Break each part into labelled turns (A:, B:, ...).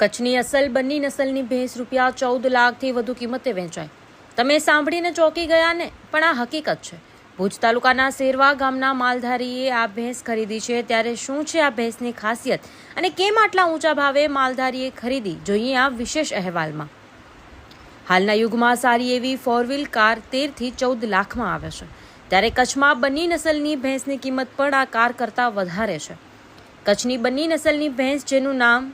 A: કચ્છની અસલ બંની નસલની ભેંસ રૂપિયા ચૌદ લાખથી વધુ કિંમતે વેચાય તમે સાંભળીને ચોંકી ગયા ને પણ આ હકીકત છે. ભુજ તાલુકાના શેરવા ગામના માલધારીએ આ ભેંસ ખરીદી છે, ત્યારે શું છે આ ભેંસની ખાસિયત અને કેમ આટલા ઊંચા ભાવે માલધારીએ ખરીદી? જોઈએ આ વિશેષ અહેવાલમાં. હાલના યુગમાં સારી એવી ફોર વ્હીલ કાર તેરથી ચૌદ લાખમાં આવે છે. ત્યારે કચ્છમાં બંની નસલની ભેંસની કિંમત પણ આ કાર કરતાં વધારે છે. કચ્છની બંની નસલની ભેંસ, જેનું નામ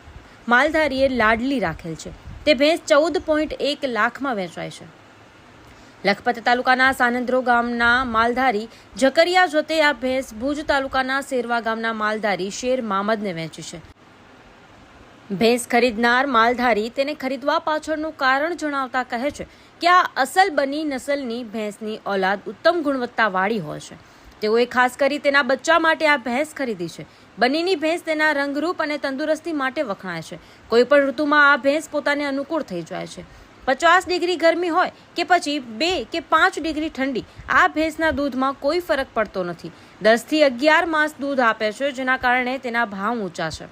A: માલધારીએ લાડલી રાખેલ છે. તે ભેંસ ચૌદ પોઈન્ટ એક લાખમાં વેચાય છે. લખપત તાલુકાના સાનંદ્રો ગામના માલધારી ઝકરિયા જોતે આ ભેંસ ભુજ તાલુકાના શેરવા ગામના માલધારી શેર મામદને વેચી છે. ભેંસ ખરીદનાર માલધારી તેને ખરીદવા પાછળનું કારણ જણાવતા કહે છે કે આ અસલ બની નસલની ભેંસની ઓલાદ ઉત્તમ ગુણવત્તાવાળી હોય છે. તેઓએ ખાસ કરી તેના બચ્ચા માટે આ ભેંસ ખરીદી છે. બનીની ભેંસ તેના રંગરૂપ અને તંદુરસ્તી માટે વખણાય છે. કોઈ પણ ઋતુમાં આ ભેંસ પોતાને અનુકૂળ થઈ જાય છે. પચાસ ડિગ્રી ગરમી હોય કે પછી બે કે પાંચ ડિગ્રી ઠંડી, આ ભેંસના દૂધમાં કોઈ ફરક પડતો નથી. દસથી અગિયાર માસ દૂધ આપે છે, જેના કારણે તેના ભાવ ઊંચા છે.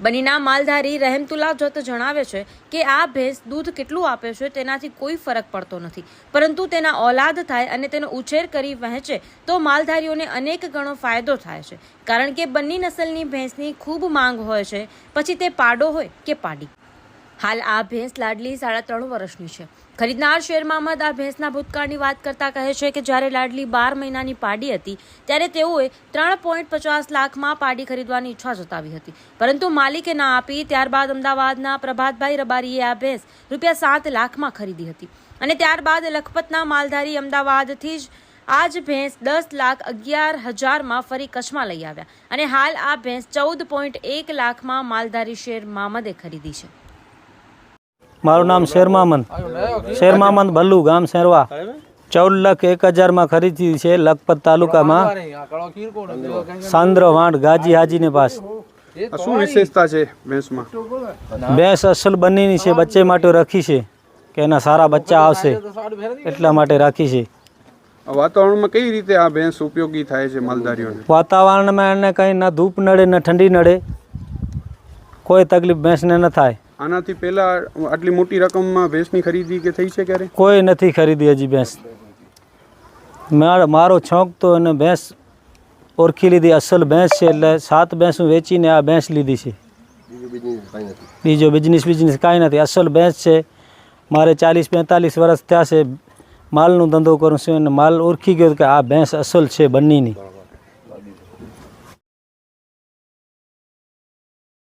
A: બનીના માલધારી રહેમતુલ્લા જત જણાવે છે કે આ ભેંસ દૂધ કેટલું આપે છે તેનાથી કોઈ ફરક પડતો નથી. પરંતુ તેના ઓલાદ થાય અને તેનો ઉછેર કરી વહેંચે તો માલધારીઓને અનેક ગણો ફાયદો થાય છે. કારણ કે બંની નસલની ભેંસની ખૂબ માંગ હોય છે. પછી તે પાડો હોય કે પાડી? હાલ આ ભેંસ લાડલી સાડા ત્રણ વર્ષની છે. ખરીદનાર શેર મામદ આ ભેંસના ભૂતકાળની વાત કરતા કહે છે કે જ્યારે લાડલી બાર મહિનાની પાડી હતી, ત્યારે તેઓએ ત્રણ પોઈન્ટ પચાસ લાખમાં પાડી ખરીદવાની ઈચ્છા જતાવી હતી. પરંતુ માલિકે ના આપી, ત્યારબાદ અમદાવાદના પ્રભાતભાઈ રબારીએ આ ભેંસ રૂપિયા સાત લાખમાં ખરીદી હતી. અને ત્યારબાદ લખપતના માલધારી અમદાવાદથી જ આ જ ભેંસ દસ લાખ અગિયાર હજારમાં ફરી કચ્છમાં લઈ આવ્યા. અને હાલ આ ભેંસ ચૌદ પોઈન્ટ એક લાખમાં માલધારી શેર મામદે ખરીદી છે.
B: મારું નામ શેરમામંદ શેરમામંદ ભલ્લુ ગામ શેરવા. ચૌદ લાખ એક હજારમાં ખરીદી છે લખપત તાલુકામાં સાંદ્ર વાંડ ગાજી હાજીની પાસ.
C: શું વિશેષતા છે ભેંસમાં?
B: ભેંસ અસલ બંનેની છે બચ્ચે માટે રાખી છે કે એના સારા બચ્ચા આવશે એટલા માટે રાખી છે.
C: વાતાવરણમાં કઈ રીતે આ ભેંસ ઉપયોગી થાય છે માલધારીઓને?
B: વાતાવરણમાં એને કંઈ ના ધૂપ નડે ન ઠંડી નડે કોઈ તકલીફ ભેંસને ન થાય.
C: આનાથી પહેલા આટલી મોટી રકમમાં ભેંસની ખરીદી કે થઈ છે ક્યારે?
B: કોઈ નથી ખરીદી હજી ભેંસ. મારો મારો છોક તો એને ભેંસ ઓળખી લીધી. અસલ ભેંસ છે એટલે સાત ભેંસું વેચીને આ ભેંસ લીધી છે. બીજો બિઝનેસ બિઝનેસ કાંઈ નથી. અસલ ભેંસ છે. મારે ચાલીસ પેંતાલીસ વર્ષ થયા છે. માલનો ધંધો કરું છું અને માલ ઓળખી ગયો કે આ ભેંસ અસલ છે બંનેની